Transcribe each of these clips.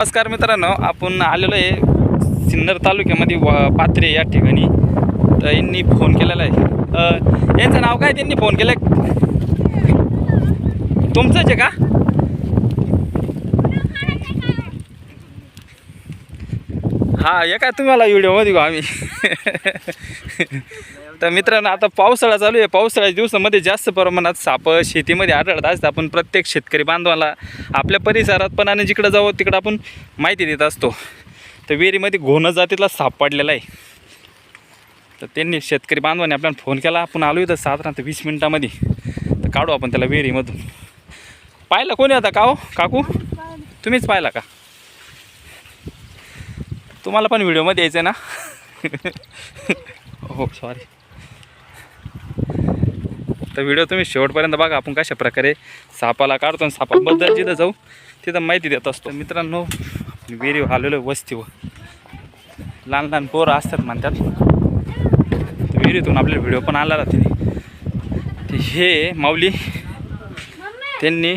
नमस्कार मित्रांनो आपण आलेलो आहे सिन्नर तालुक्यामध्ये व पात्रे या ठिकाणी. तर यांनी फोन केलेला आहे. यांचं नाव काय? त्यांनी फोन केलं तुमचंच आहे का? हा हे काय तुम्हाला व्हिडिओमध्ये घेऊ आम्ही? तर मित्रांनो आता पावसाळा चालू आहे. पावसाळ्याच्या दिवसामध्ये जास्त प्रमाणात साप शेतीमध्ये आढळत असतात. आपण प्रत्येक शेतकरी बांधवाला आपल्या परिसरात पण आणि जिकडं जावं तिकडं आपण माहिती देत असतो. तर विहिरीमध्ये घोणं जातीतला साप पडलेला आहे. तर त्यांनी शेतकरी बांधवाने आपल्याला फोन केला. आपण आलो इथं साधारणतः वीस मिनटामध्ये. तर काढू आपण त्याला विहिरीमधून. पाहिलं कोणी आता? का हो काकू? तुम्हीच पाहिला का? तुम्हाला पण व्हिडिओमध्ये यायचं आहे ना? हो सॉरी तर व्हिडिओ तुम्ही शेवटपर्यंत बघा आपण कशा प्रकारे सापाला काढतो आणि सापाबद्दल जिथं जाऊ तिथं माहिती देत असतो. मित्रांनो विहिरी आलेलो वस्तीवर. लहान लहान पोरं असतात म्हणतात. विहिरीतून आपल्याला व्हिडिओ पण आला राहते हे माऊली त्यांनी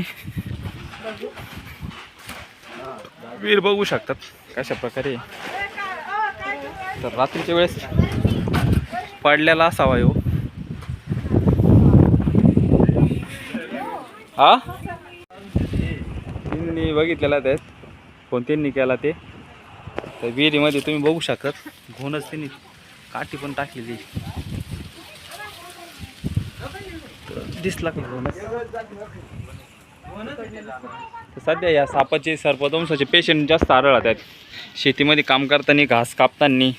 विहीर बघू शकतात. कशा प्रकारे तर रात्रीच्या वेळेस पडलेला असावा हो हा? त्यांनी बघितलेला त्यात फोन त्यांनी केला ते? तर विहिरीमध्ये तुम्ही बघू शकत घोणच त्यांनी काठी पण टाकलेली. तर दिसला का घोणच? सध्या या सापाचे सर्पदंशाचे पेशंट जास्त आढळत आहेत. शेतीमध्ये काम करताना घास कापताना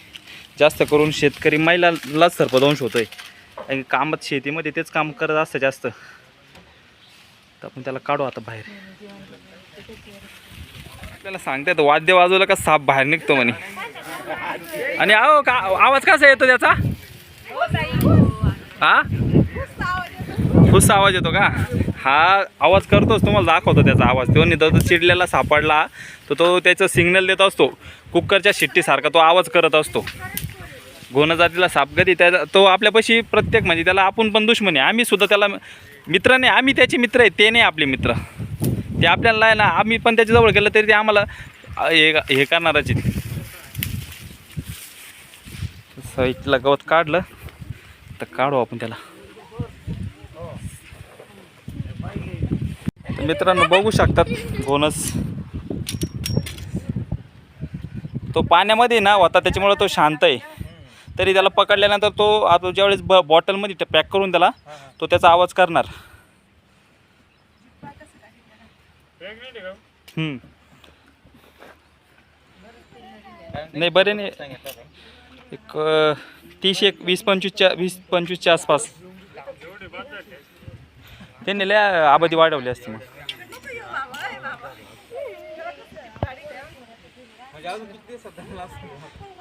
जास्त करून शेतकरी महिलालाच सर्पदंश होतो आहे आणि कामात शेतीमध्ये तेच काम करत असतं जास्त. तर आपण त्याला काढू आता बाहेर. आपल्याला सांगतात वाद्य वाजवलं का साप बाहेर निघतो म्हणे. आणि आहो का आवाज कसा येतो त्याचा? हा खुस आवाज येतो का? हा आवाज करतोच तुम्हाला दाखवतो त्याचा आवाज. तो नाही चिडलेला सापडला तर तो त्याचं सिग्नल देत असतो. कुकरच्या शिट्टीसारखा तो आवाज करत असतो. घोण जातीला साप कधी त्या तो आपल्यापाशी प्रत्येक म्हणजे त्याला आपण पण दुश्मन आहे. आम्ही सुद्धा त्याला मित्र नाही आम्ही त्याचे मित्र आहे ते नाही आपले मित्र. ते आपल्याला ना आम्ही पण त्याच्याजवळ गेलं तरी ते आम्हाला हे हे करणारच आहे. साईडला गवत काढलं तर काढू आपण त्याला. मित्रांनो बघू शकतात बोनस तो पाण्यामध्ये ना होता त्याच्यामुळे तो शांत आहे. तरी त्याला पकडल्यानंतर तो आता ज्यावेळेस ब बॉटलमध्ये पॅक करून त्याला तो त्याचा आवाज करणार. नाही बरे नाही. एक तीस एक वीस पंचवीसच्या वीस पंचवीसच्या आसपास. त्यांनी लय आबादी वाढवली असते मग.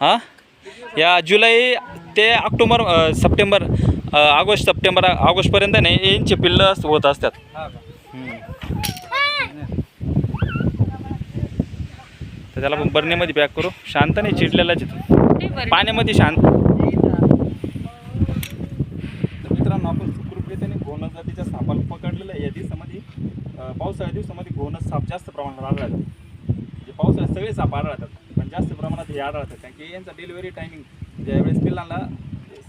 हां? या जुलै ते ऑक्टोबर सप्टेंबर ऑगस्ट सप्टेंबर ऑगस्टपर्यंत नाही यांचे पिल्लं होत असतात. तर त्याला आपण बरणीमध्ये पॅक करू. शांत नाही चिडलेलाच आहे पाण्यामध्ये शांत. तर मित्रांनो आपण सुखरूपरीतीने घोणस जातीच्या सापाला पकडलेलं आहे. या दिवसामध्ये पावसाळ्या दिवसामध्ये घोणस साप जास्त प्रमाणात आढळतात. म्हणजे पावसाळ्यात सगळे साप आढळतात पण जास्त प्रमाणात हे आढळतात कारण की यांचा डिलिव्हरी टायमिंग ज्यावेळेस पिल्लांना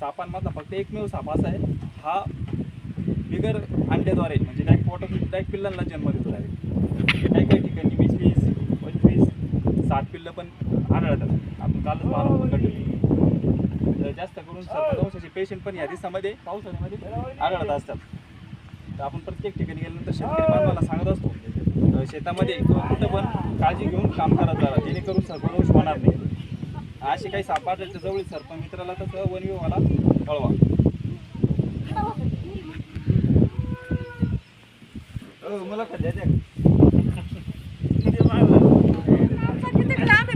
सापांमधला फक्त एकमेव साप असा आहे हा बिगर अंड्याद्वारे म्हणजे डायरेक्ट पोटातून डायरेक्ट पिल्लांना जन्म देतो डायरेक्ट काही काही ठिकाणी वीस वीस पंचवीस सात पिल्लं पण आढळतात. आपण कालच पाहतो तर जास्त करून पावसाचे पेशंट पण या दिवसामध्ये पावसाळ्यामध्ये आढळत असतात. तर आपण प्रत्येक ठिकाणी गेल्यानंतर शेतकरी बांधवाला सांगत असतो शेतामध्ये किंवा कुठं पण काळजी घेऊन काम करत जरा जेणेकरून सर्पदंश होणार नाही. असे काही सापाच्या जवळील सर्प मित्राला तसं वन विभागाला कळवा. हो, मला.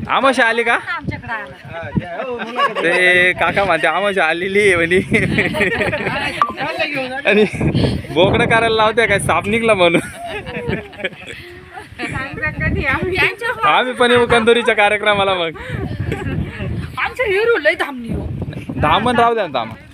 आमाशा आली का? ते काका म्हणते आमाशा आलेली आहे म्हणे. आणि बोकडं करायला लावते काय साप निघला म्हणून. आम्ही पण येऊ कंदोरीच्या कार्यक्रमाला मग. आमच्या हिरो लय थांबली हो. दामन राहू द्या ना दामन